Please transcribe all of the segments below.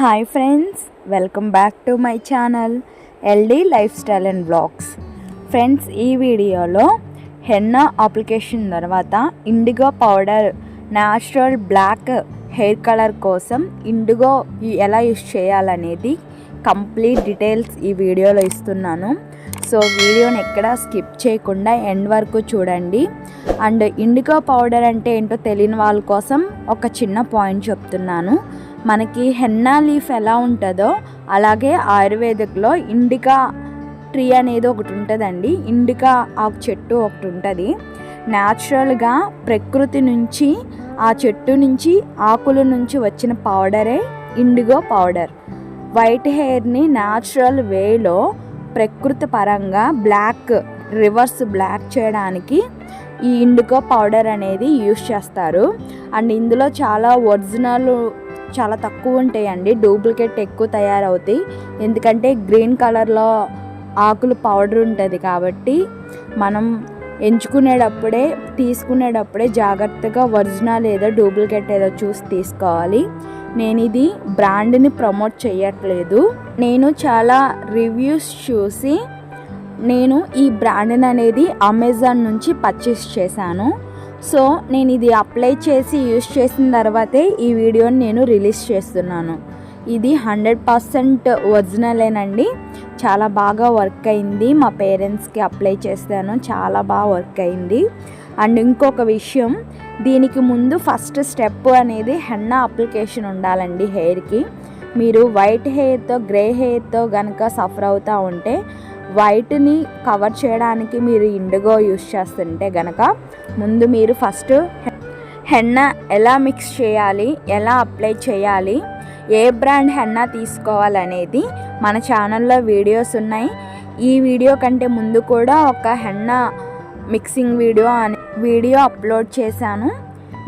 Hi friends welcome back to my channel LD lifestyle and blogs. Friends ఈ వీడియోలో henna application తర్వాత indigo powder natural black hair colour కోసం indigo ఎలా use చేయాలనేది complete details ఈ వీడియోలో ఇస్తున్నాను. సో వీడియోని ఎక్కడ స్కిప్ చేయకుండా ఎండ్ వరకు చూడండి. అండ్ ఇండిగో పౌడర్ అంటే ఏంటో తెలియని వాళ్ళ కోసం ఒక చిన్న పాయింట్ చెప్తున్నాను. మనకి హెన్నా లీఫ్ ఎలా ఉంటుందో అలాగే ఆయుర్వేదిక్లో ఇండికా ట్రీ అనేది ఒకటి ఉంటుందండి. ఇండికా ఆకు చెట్టు ఒకటి ఉంటుంది. న్యాచురల్గా ప్రకృతి నుంచి ఆ చెట్టు నుంచి ఆకుల నుంచి వచ్చిన పౌడరే ఇండిగో పౌడర్. వైట్ హెయిర్ని న్యాచురల్ వేలో ప్రకృతి పరంగా బ్లాక్ రివర్స్ బ్లాక్ చేయడానికి ఈ ఇండిగో పౌడర్ అనేది యూస్ చేస్తారు. అండ్ ఇందులో చాలా ఒరిజినల్ చాలా తక్కువ ఉంటాయండి. డూప్లికేట్ ఎక్కువ తయారవుతాయి. ఎందుకంటే గ్రీన్ కలర్లో ఆకులు పౌడర్ ఉంటుంది కాబట్టి మనం ఎంచుకునేటప్పుడే తీసుకునేటప్పుడే జాగ్రత్తగా ఒరిజినల్ ఏదో డూప్లికేట్ ఏదో చూసి తీసుకోవాలి. నేను ఇది బ్రాండ్ని ప్రమోట్ చేయట్లేదు. నేను చాలా రివ్యూస్ చూసి నేను ఈ బ్రాండ్ అనేది అమెజాన్ నుంచి పర్చేస్ చేశాను. సో నేను ఇది అప్లై చేసి యూస్ చేసిన తర్వాతే ఈ వీడియోని నేను రిలీజ్ చేస్తున్నాను. ఇది హండ్రెడ్ పర్సెంట్ ఒరిజినలేనండి. చాలా బాగా వర్క్ అయింది. మా పేరెంట్స్కి అప్లై చేస్తాను చాలా బాగా వర్క్ అయింది. అండ్ ఇంకొక విషయం దీనికి ముందు ఫస్ట్ స్టెప్ అనేది హెన్నా అప్లికేషన్ ఉండాలండి హెయిర్కి. మీరు వైట్ హెయిర్తో గ్రే హెయిర్తో కనుక సఫర్ అవుతూ ఉంటే వైట్ని కవర్ చేయడానికి మీరు ఇండిగో యూస్ చేస్తుంటే గనక ముందు మీరు ఫస్ట్ హెన్న ఎలా మిక్స్ చేయాలి ఎలా అప్లై చేయాలి ఏ బ్రాండ్ హెన్న తీసుకోవాలనేది మన ఛానల్లో వీడియోస్ ఉన్నాయి. ఈ వీడియో కంటే ముందు కూడా ఒక హెన్న మిక్సింగ్ వీడియో అని వీడియో అప్లోడ్ చేశాను.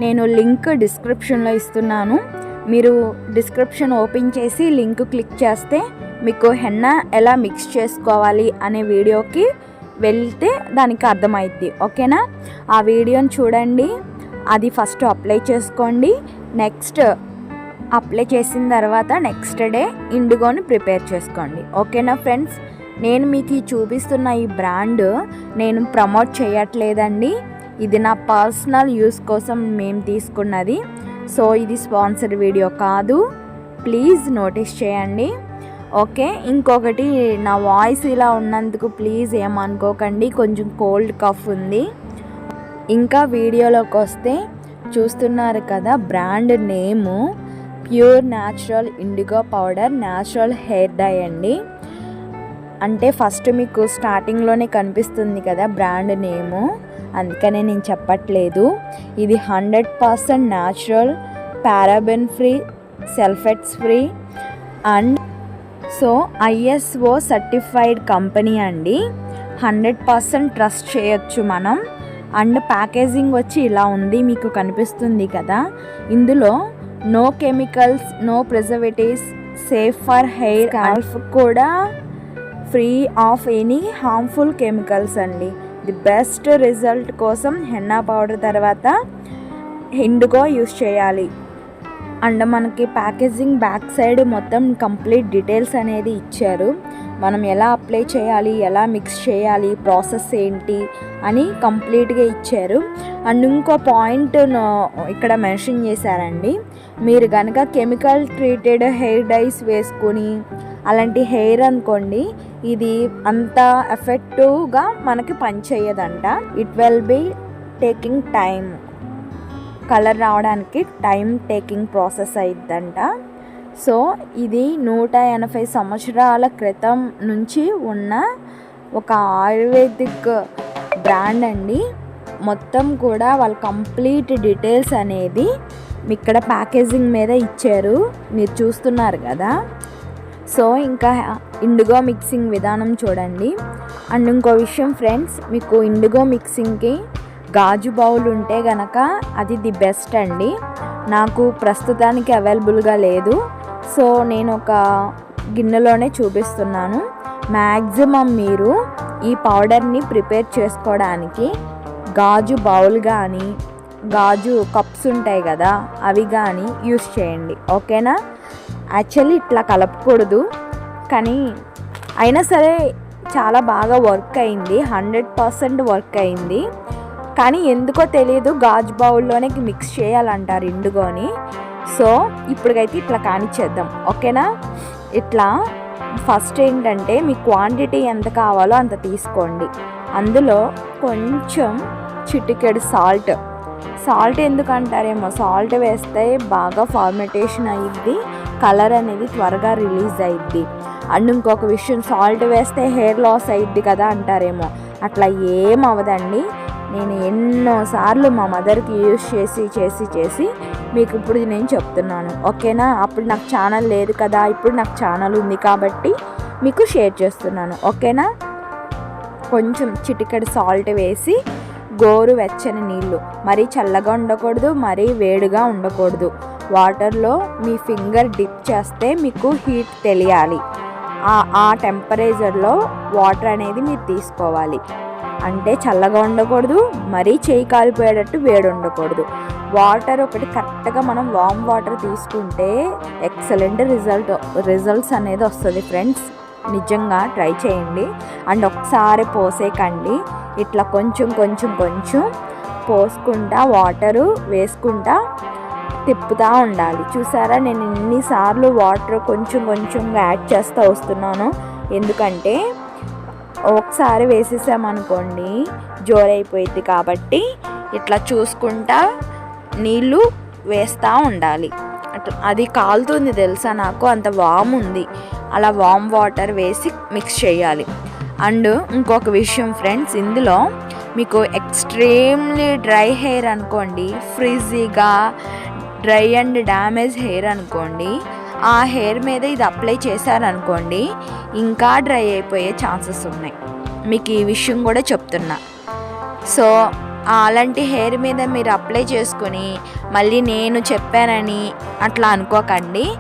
నేను లింక్ డిస్క్రిప్షన్లో ఇస్తున్నాను. మీరు డిస్క్రిప్షన్ ఓపెన్ చేసి లింక్ క్లిక్ చేస్తే మీకు హెన్నా ఎలా మిక్స్ చేసుకోవాలి అనే వీడియోకి వెళ్తే దానికి అర్థమైద్ది ఓకేనా? ఆ వీడియోని చూడండి అది ఫస్ట్ అప్లై చేసుకోండి నెక్స్ట్ అప్లై చేసిన తర్వాత నెక్స్ట్ డే ఇండిగోని ప్రిపేర్ చేసుకోండి ఓకేనా ఫ్రెండ్స్? నేను మీకు చూపిస్తున్న ఈ బ్రాండ్ నేను ప్రమోట్ చేయట్లేదండి ఇది నా పర్సనల్ యూస్ కోసం మేము తీసుకున్నది సో ఇది స్పాన్సర్ వీడియో కాదు ప్లీజ్ నోటీస్ చేయండి. ఓకే ఇంకొకటి నా వాయిస్ ఇలా ఉన్నందుకు ప్లీజ్ ఏమనుకోకండి కొంచెం కోల్డ్ కఫ్ ఉంది. ఇంకా వీడియోలోకి వస్తే చూస్తున్నారు కదా brand name pure natural indigo powder natural hair dye అండి. అంటే ఫస్ట్ మీకు స్టార్టింగ్లోనే కనిపిస్తుంది కదా బ్రాండ్ నేము అందుకనే నేను చెప్పట్లేదు. ఇది hundred percent natural paraben free sulphates free and so ISO certified company అండి. హండ్రెడ్ పర్సెంట్ ట్రస్ట్ చేయొచ్చు మనం. అండ్ ప్యాకేజింగ్ వచ్చి ఇలా ఉంది మీకు కనిపిస్తుంది కదా. ఇందులో no chemicals no preservatives safe for hair scalp కూడా free of any harmful chemicals అండి. ది బెస్ట్ రిజల్ట్ కోసం హెన్నా పౌడర్ తర్వాత హిండుగో యూస్ చేయాలి. అండ్ మనకి ప్యాకేజింగ్ బ్యాక్ సైడ్ మొత్తం కంప్లీట్ డీటెయిల్స్ అనేది ఇచ్చారు. మనం ఎలా అప్లై చేయాలి ఎలా మిక్స్ చేయాలి ప్రాసెస్ ఏంటి అని కంప్లీట్గా ఇచ్చారు. అండ్ ఇంకో పాయింట్ ఇక్కడ మెన్షన్ చేశారండి. మీరు కనుక కెమికల్ ట్రీటెడ్ హెయిర్ డైస్ వేసుకొని అలాంటి హెయిర్ అనుకోండి ఇది అంత ఎఫెక్టివ్గా మనకి పనిచేయదంట. It will be taking time colour రావడానికి టైం టేకింగ్ ప్రాసెస్ అయిద్దంట. సో ఇది నూట ఎనభై సంవత్సరాల క్రితం నుంచి ఉన్న ఒక ఆయుర్వేదిక్ బ్రాండ్ అండి. మొత్తం కూడా వాళ్ళ కంప్లీట్ డీటెయిల్స్ అనేది ఇక్కడ ప్యాకేజింగ్ మీద ఇచ్చారు. మీరు చూస్తున్నారు కదా. సో ఇంకా ఇండిగో మిక్సింగ్ విధానం చూడండి. అండ్ ఇంకో విషయం ఫ్రెండ్స్ మీకు ఇండిగో మిక్సింగ్కి గాజు బౌల్ ఉంటే గనక అది ది బెస్ట్ అండి. నాకు ప్రస్తుతానికి అవైలబుల్గా లేదు. సో నేను ఒక గిన్నెలోనే చూపిస్తున్నాను. మ్యాక్సిమం మీరు ఈ పౌడర్ని ప్రిపేర్ చేసుకోవడానికి గాజు బౌల్ కానీ గాజు కప్స్ ఉంటాయి కదా అవి కానీ యూస్ చేయండి. ఓకేనా? యాక్చువల్లీ ఇట్లా కలపకూడదు. కానీ అయినా సరే చాలా బాగా వర్క్ అయింది. హండ్రెడ్ పర్సెంట్ వర్క్ అయింది. కానీ ఎందుకో తెలియదు గాజు బౌల్లోనే మిక్స్ చేయాలంటారు ఇండుగోని సో ఇప్పటికైతే ఇట్లా కానిచ్చేద్దాం. ఓకేనా? ఇట్లా ఫస్ట్ ఏంటంటే మీ క్వాంటిటీ ఎంత కావాలో అంత తీసుకోండి. అందులో కొంచెం చిటికెడు సాల్ట్ సాల్ట్ ఎందుకు అంటారేమో సాల్ట్ వేస్తే బాగా ఫార్మెటేషన్ అయ్యిద్ది కలర్ అనేది త్వరగా రిలీజ్ అయ్యిద్ది అండ్ ఇంకొక విషయం సాల్ట్ వేస్తే హెయిర్ లాస్ అయ్యిద్ది కదా అంటారేమో? అట్లా ఏం అవ్వదండి నేను ఎన్నోసార్లు మా మదర్కి యూజ్ చేసి చేసి చేసి మీకు ఇప్పుడు నేను చెప్తున్నాను. ఓకేనా? అప్పుడు నాకు ఛానల్ లేదు కదా? ఇప్పుడు నాకు ఛానల్ ఉంది కాబట్టి మీకు షేర్ చేస్తున్నాను. ఓకేనా? కొంచెం చిటికెడు సాల్ట్ వేసి గోరు వెచ్చని నీళ్ళు. మరీ చల్లగా ఉండకూడదు మరీ వేడిగా ఉండకూడదు. వాటర్లో మీ ఫింగర్ డిప్ చేస్తే మీకు హీట్ తెలియాలి. ఆ టెంపరేచర్లో వాటర్ అనేది మీరు తీసుకోవాలి. అంటే చల్లగా ఉండకూడదు మరీ చేయి కాలిపోయేటట్టు వేడి ఉండకూడదు. వాటర్ ఒకటి కరెక్ట్గా మనం వామ్ వాటర్ తీసుకుంటే ఎక్సలెంట్ రిజల్ట్ రిజల్ట్స్ అనేది వస్తుంది ఫ్రెండ్స్. నిజంగా ట్రై చేయండి. అండ్ ఒకసారి పోసేకండి. ఇట్లా కొంచెం కొంచెం కొంచెం పోసుకుంటా వాటరు వేసుకుంటా తిప్పుతూ ఉండాలి. చూసారా? నేను ఎన్నిసార్లు వాటర్ కొంచెం కొంచెం యాడ్ చేస్తూ వస్తున్నాను. ఎందుకంటే ఒకసారి వేసేసామనుకోండి జోరైపోయింది కాబట్టి ఇట్లా చూసుకుంటా నీళ్ళు వేస్తూ ఉండాలి. అట్లా అది కాలుతుంది తెలుసా నాకు? అంత వామ్ ఉంది. అలా వామ్ వాటర్ వేసి మిక్స్ చేయాలి. అండ్ ఇంకొక విషయం ఫ్రెండ్స్ ఇందులో మీకు ఎక్స్ట్రీమ్లీ డ్రై హెయిర్ అనుకోండి ఫ్రిజీగా డ్రై అండ్ డ్యామేజ్ హెయిర్ అనుకోండి ఆ హెయిర్ మీద ఇది అప్లై చేశారనుకోండి ఇంకా డ్రై అయిపోయే ఛాన్సెస్ ఉన్నాయి. మీకు ఈ విషయం కూడా చెప్తున్నా. సో అలాంటి హెయిర్ మీద మీరు అప్లై చేసుకుని మళ్ళీ నేను చెప్పానని అట్లా అనుకోకండి.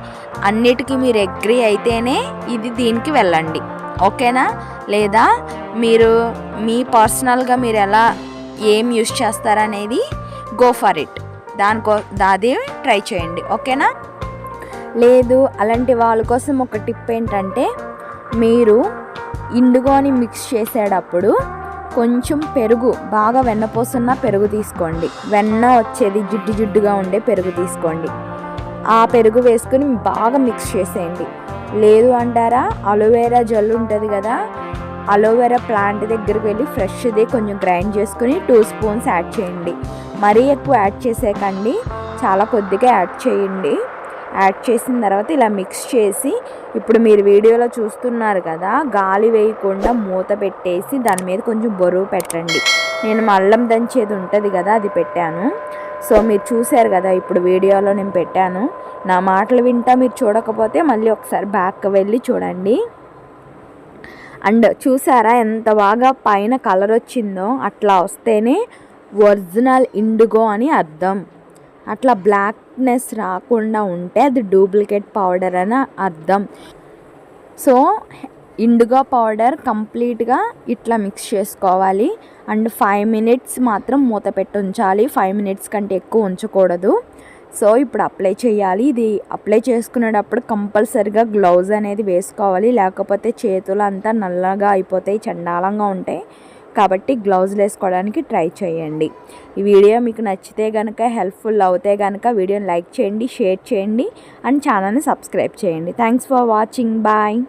అన్నిటికీ మీరు అగ్రి అయితేనే ఇది దీనికి వెళ్ళండి. ఓకేనా? లేదా మీరు మీ పర్సనల్గా మీరు ఎలా ఏం యూస్ చేస్తారనేది గో ఫర్ ఇట్. దానికో దాది ట్రై చేయండి. ఓకేనా? లేదు అలాంటి వాళ్ళ కోసం ఒక టిప్ ఏంటంటే మీరు ఇండుగోని మిక్స్ చేసేటప్పుడు కొంచెం పెరుగు బాగా వెన్నపోసున్న పెరుగు తీసుకోండి. వెన్న వచ్చేది జిడ్డు జిడ్డుగా ఉండే పెరుగు తీసుకోండి. ఆ పెరుగు వేసుకుని బాగా మిక్స్ చేసేయండి. లేదు అంటారా అలోవేరా జెల్ ఉంటుంది కదా అలోవెరా ప్లాంట్ దగ్గరికి వెళ్ళి ఫ్రెష్ది కొంచెం గ్రైండ్ చేసుకుని టూ స్పూన్స్ యాడ్ చేయండి. మరీ ఎక్కువ యాడ్ చేసేకండి చాలా కొద్దిగా యాడ్ చేయండి. యాడ్ చేసిన తర్వాత ఇలా మిక్స్ చేసి ఇప్పుడు మీరు వీడియోలో చూస్తున్నారు కదా గాలి వేయకుండా మూత పెట్టేసి దాని మీద కొంచెం బరువు పెట్టండి. నేను మల్లం దంచేది ఉంటుంది కదా అది పెట్టాను. సో మీరు చూశారు కదా ఇప్పుడు వీడియోలో నేను పెట్టాను. నా మాటలు వింటా మీరు చూడకపోతే మళ్ళీ ఒకసారి బ్యాక్ వెళ్ళి చూడండి. అండ్ చూసారా ఎంత బాగా పైన కలర్ వచ్చిందో అట్లా వస్తేనే ఒరిజినల్ ఇండిగో అని అర్థం. అట్లా బ్లాక్నెస్ రాకుండా ఉంటే అది డూప్లికేట్ పౌడర్ అని అర్థం. సో ఇండుగా పౌడర్ కంప్లీట్గా ఇట్లా మిక్స్ చేసుకోవాలి. అండ్ ఫైవ్ మినిట్స్ మాత్రం మూత పెట్టి ఉంచాలి. ఫైవ్ మినిట్స్ కంటే ఎక్కువ ఉంచకూడదు. సో ఇప్పుడు అప్లై చేయాలి. ఇది అప్లై చేసుకునేటప్పుడు కంపల్సరిగా గ్లౌజ్ అనేది వేసుకోవాలి. లేకపోతే చేతులు అంతా నల్లగా అయిపోతాయి చండాలంగా ఉంటాయి. కాబట్టి గ్లౌజులు వేసుకోవడానికి ట్రై చేయండి. ఈ వీడియో మీకు నచ్చితే కనుక హెల్ప్ఫుల్ అవుతే కనుక వీడియోని లైక్ చేయండి షేర్ చేయండి అండ్ ఛానల్ని సబ్స్క్రైబ్ చేయండి. Thanks for watching bye